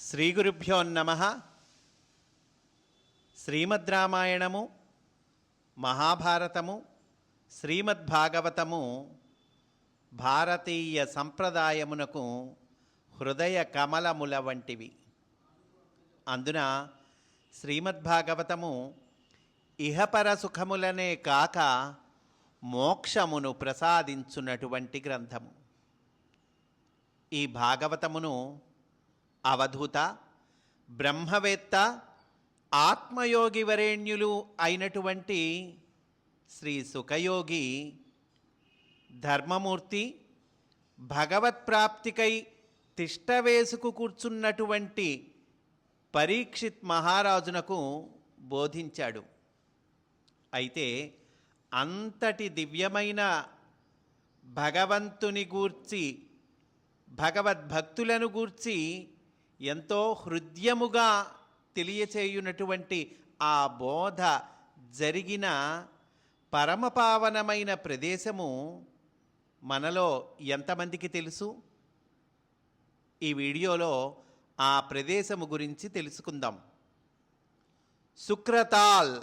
శ్రీ గురుభ్యో నమ. శ్రీమద్ రామాయణము మహాభారతము శ్రీమద్భాగవతము భారతీయ సంప్రదాయమునకు హృదయ కమలముల వంటివి. అందున శ్రీమద్భాగవతము ఇహపర సుఖములనే కాక మోక్షమును ప్రసాదించున్నటువంటి గ్రంథము. ఈ భాగవతమును అవధూత బ్రహ్మవేత్త ఆత్మయోగి వరేణ్యులు అయినటువంటి శ్రీ సుఖయోగి ధర్మమూర్తి భగవత్ప్రాప్తికై తిష్టవేసుకు కూర్చున్నటువంటి పరీక్షిత్ మహారాజునకు బోధించాడు. అయితే అంతటి దివ్యమైన భగవంతుని గూర్చి భగవద్భక్తులను గూర్చి ఎంతో హృదయముగా తెలియచేయునటువంటి ఆ బోధ జరిగిన పరమపావనమైన ప్రదేశము మనలో ఎంతమందికి తెలుసు? ఈ వీడియోలో ఆ ప్రదేశము గురించి తెలుసుకుందాం. సుక్రతాల్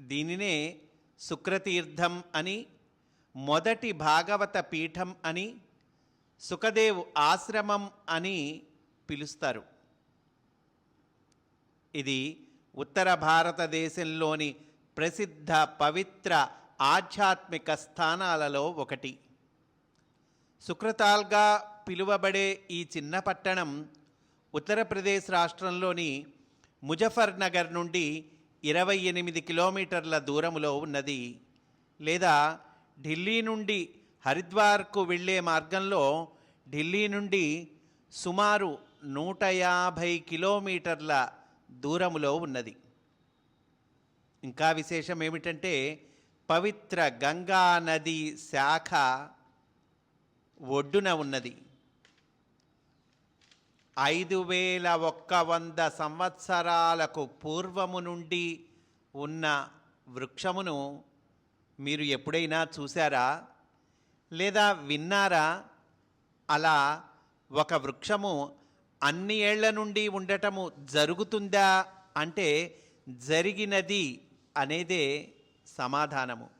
దీనినే శుక్రతీర్థం అని మొదటి భాగవత పీఠం అని సుఖదేవ్ ఆశ్రమం అని పిలుస్తారు. ఇది ఉత్తర భారతదేశంలోని ప్రసిద్ధ పవిత్ర ఆధ్యాత్మిక స్థానాలలో ఒకటి. సుక్రతాల్గా పిలువబడే ఈ చిన్న పట్టణం ఉత్తరప్రదేశ్ రాష్ట్రంలోని ముజఫర్నగర్ నుండి ఇరవై ఎనిమిది కిలోమీటర్ల దూరములో ఉన్నది. లేదా ఢిల్లీ నుండి హరిద్వార్కు వెళ్ళే మార్గంలో ఢిల్లీ నుండి సుమారు నూట యాభై కిలోమీటర్ల దూరములో ఉన్నది. ఇంకా విశేషం ఏమిటంటే పవిత్ర గంగా నది శాఖ ఒడ్డున ఉన్నది. ఐదు వేల ఒక్క వంద సంవత్సరాలకు పూర్వము నుండి ఉన్న వృక్షమును మీరు ఎప్పుడైనా చూశారా? లేదా విన్నారా? అలా ఒక వృక్షము అన్ని ఏళ్ళ నుండి ఉండటము జరుగుతుందా అంటే జరిగినది అనేదే సమాధానము.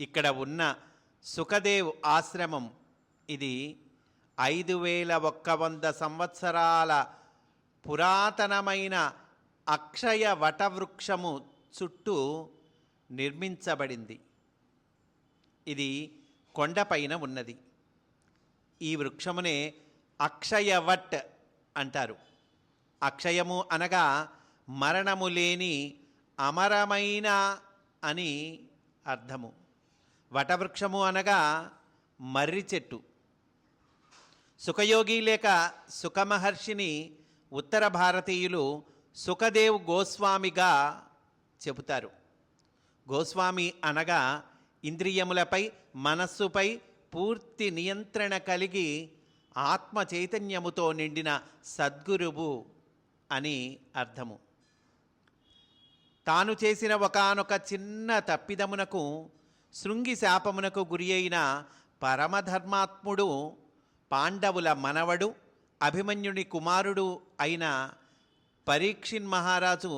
ఇక్కడ ఉన్న సుఖదేవ్ ఆశ్రమం ఇది ఐదు వేల ఒక్క వంద సంవత్సరాల పురాతనమైన అక్షయ వటవృక్షము చుట్టూ నిర్మించబడింది. ఇది కొండపైన ఉన్నది. ఈ వృక్షమునే అక్షయవట్ అంటారు. అక్షయము అనగా మరణము లేని అమరమైన అని అర్థము. వటవృక్షము అనగా మర్రి చెట్టు. సుఖయోగి లేక సుఖమహర్షిని ఉత్తర భారతీయులు సుఖదేవ్ గోస్వామిగా చెబుతారు. గోస్వామి అనగా ఇంద్రియములపై మనస్సుపై పూర్తి నియంత్రణ కలిగి ఆత్మ చైతన్యముతో నిండిన సద్గురువు అని అర్థము. తాను చేసిన ఒకానొక చిన్న తప్పిదమునకు శృంగి శాపమునకు గురి అయిన పరమధర్మాత్ముడు పాండవుల మనవడు అభిమన్యుని కుమారుడు అయిన పరీక్షిన్ మహారాజు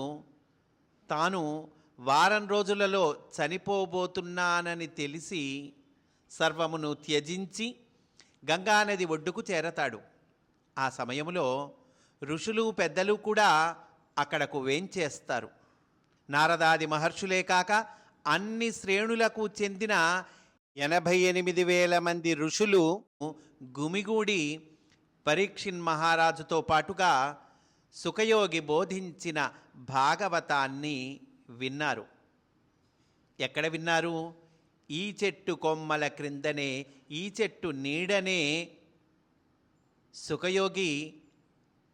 తాను వారం రోజులలో చనిపోబోతున్నానని తెలిసి సర్వమును త్యజించి గంగానది ఒడ్డుకు చేరతాడు. ఆ సమయంలో ఋషులు పెద్దలు కూడా అక్కడకు వేంచేస్తారు. నారదాది మహర్షులే కాక అన్ని శ్రేణులకు చెందిన ఎనభై ఎనిమిది వేల మంది ఋషులు గుమిగూడి పరీక్షిన్ మహారాజుతో పాటుగా సుఖయోగి బోధించిన భాగవతాన్ని విన్నారు. ఎక్కడ విన్నారు? ఈ చెట్టు కొమ్మల క్రిందనే ఈ చెట్టు నీడనే సుఖయోగి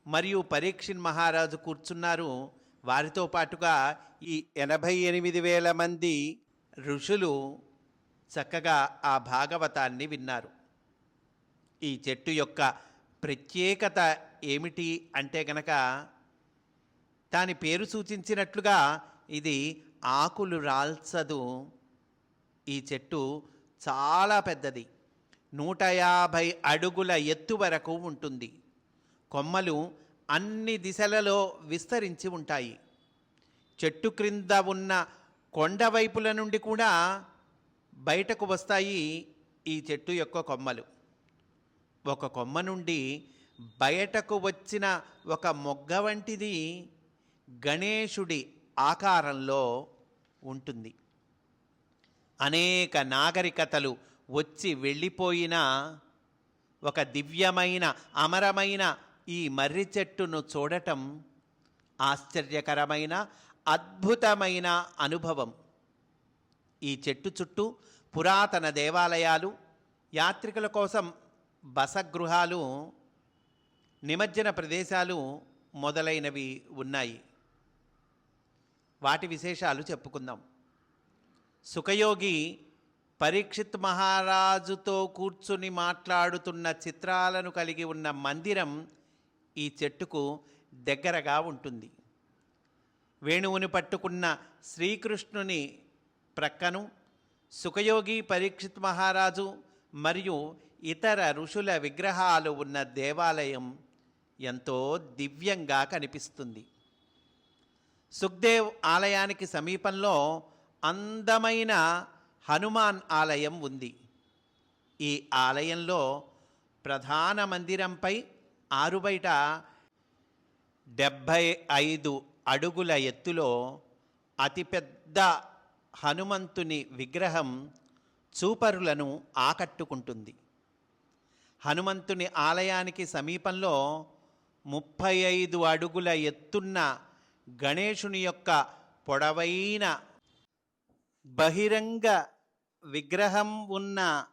మరియు పరీక్షిన్ మహారాజు కూర్చున్నారు. వారితో పాటుగా ఈ ఎనభై ఎనిమిది వేల మంది ఋషులు చక్కగా ఆ భాగవతాన్ని విన్నారు. ఈ చెట్టు యొక్క ప్రత్యేకత ఏమిటి అంటే గనక దాని పేరు సూచించినట్లుగా ఇది ఆకులు రాల్చదు. ఈ చెట్టు చాలా పెద్దది. నూట యాభై అడుగుల ఎత్తు వరకు ఉంటుంది. కొమ్మలు అన్ని దిశలలో విస్తరించి ఉంటాయి. చెట్టు క్రింద ఉన్న కొండ వైపుల నుండి కూడా బయటకు వస్తాయి ఈ చెట్టు యొక్క కొమ్మలు. ఒక కొమ్మ నుండి బయటకు వచ్చిన ఒక మొగ్గ వంటిది గణేశుడి ఆకారంలో ఉంటుంది. అనేక నాగరికతలు వచ్చి వెళ్ళిపోయిన ఒక దివ్యమైన అమరమైన ఈ మర్రి చెట్టును చూడటం ఆశ్చర్యకరమైన అద్భుతమైన అనుభవం. ఈ చెట్టు చుట్టూ పురాతన దేవాలయాలు యాత్రికుల కోసం బసగృహాలు నిమజ్జన ప్రదేశాలు మొదలైనవి ఉన్నాయి. వాటి విశేషాలు చెప్పుకుందాం. సుఖయోగి పరీక్షిత్ మహారాజుతో కూర్చుని మాట్లాడుతున్న చిత్రాలను కలిగి ఉన్న మందిరం ఈ చెట్టుకు దగ్గరగా ఉంటుంది. వేణువుని పట్టుకున్న శ్రీకృష్ణుని ప్రక్కను సుఖయోగి పరీక్షిత్ మహారాజు మరియు ఇతర ఋషుల విగ్రహాలు ఉన్న దేవాలయం ఎంతో దివ్యంగా కనిపిస్తుంది. సుఖ్దేవ్ ఆలయానికి సమీపంలో అందమైన హనుమాన్ ఆలయం ఉంది. ఈ ఆలయంలో ప్రధాన మందిరంపై ఆరుబయట డెబ్భై ఐదు అడుగుల ఎత్తులో అతిపెద్ద హనుమంతుని విగ్రహం చూపరులను ఆకట్టుకుంటుంది. హనుమంతుని ఆలయానికి సమీపంలో ముప్పై ఐదు అడుగుల ఎత్తున్న గణేషుని యొక్క పొడవైన బహిరంగ విగ్రహం ఉన్న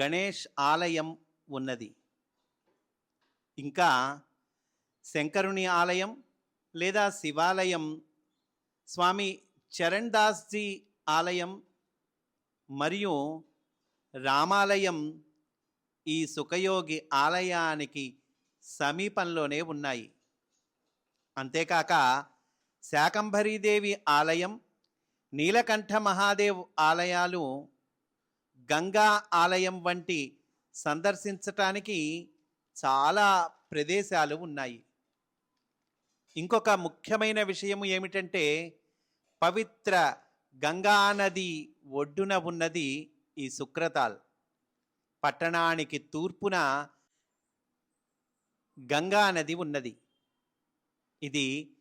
గణేష్ ఆలయం ఉన్నది. ఇంకా శంకరుని ఆలయం లేదా శివాలయం స్వామి చరణ్ దాస్జీ ఆలయం మరియు రామాలయం ఈ సుఖయోగి ఆలయానికి సమీపంలోనే ఉన్నాయి. అంతేకాక శాకంభరీదేవి ఆలయం నీలకంఠ మహాదేవ్ ఆలయాలు గంగా ఆలయం వంటి సందర్శించటానికి చాలా ప్రదేశాలు ఉన్నాయి. ఇంకొక ముఖ్యమైన విషయం ఏమిటంటే పవిత్ర గంగా నది ఒడ్డున ఉన్నది ఈ సుక్రతాల్. పట్టణానికి తూర్పున గంగా నది ఉన్నది. ఇది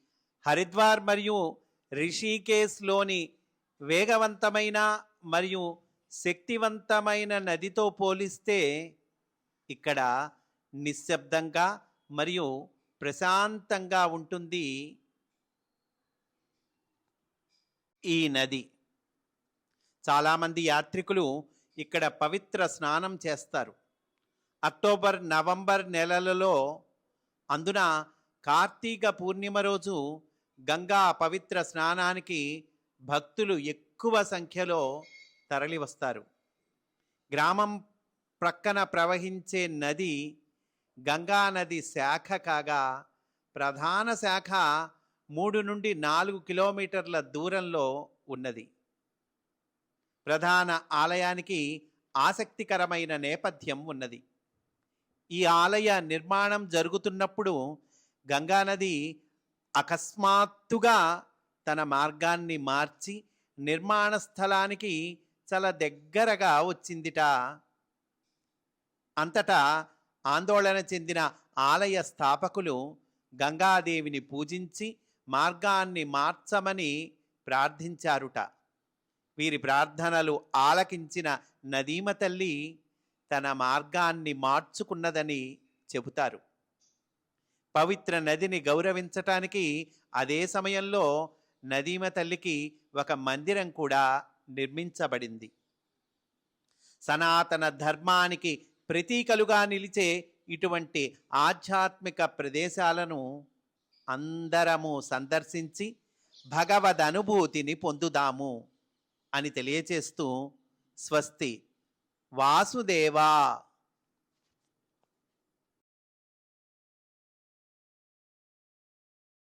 హరిద్వార్ మరియు రిషికేశ్లోని వేగవంతమైన మరియు శక్తివంతమైన నదితో పోలిస్తే ఇక్కడ నిశ్శబ్దంగా మరియు ప్రశాంతంగా ఉంటుంది ఈ నది. చాలామంది యాత్రికులు ఇక్కడ పవిత్ర స్నానం చేస్తారు. అక్టోబర్ నవంబర్ నెలలలో అందున కార్తీక పూర్ణిమ రోజు గంగా పవిత్ర స్నానానికి భక్తులు ఎక్కువ సంఖ్యలో తరలివస్తారు. గ్రామం ప్రక్కన ప్రవహించే నది గంగా నది శాఖ కాగా ప్రధాన శాఖ మూడు నుండి నాలుగు కిలోమీటర్ల దూరంలో ఉన్నది. ప్రధాన ఆలయానికి ఆసక్తికరమైన నేపథ్యం ఉన్నది. ఈ ఆలయ నిర్మాణం జరుగుతున్నప్పుడు గంగానది అకస్మాత్తుగా తన మార్గాన్ని మార్చి నిర్మాణ స్థలానికి చాలా దగ్గరగా వచ్చిందిట. అంతటా ఆందోళన చెందిన ఆలయ స్థాపకులు గంగాదేవిని పూజించి మార్గాన్ని మార్చమని ప్రార్థించారుట. వీరి ప్రార్థనలు ఆలకించిన నదీమ తల్లి తన మార్గాన్ని మార్చుకున్నదని చెబుతారు. పవిత్ర నదిని గౌరవించటానికి అదే సమయంలో నదీమ తల్లికి ఒక మందిరం కూడా నిర్మించబడింది. సనాతన ధర్మానికి ప్రతీకలుగా నిలిచే ఇటువంటి ఆధ్యాత్మిక ప్రదేశాలను అందరము సందర్శించి భగవద్ అనుభూతిని పొందుదాము అని తెలియచేస్తూ స్వస్తి వాసుదేవా.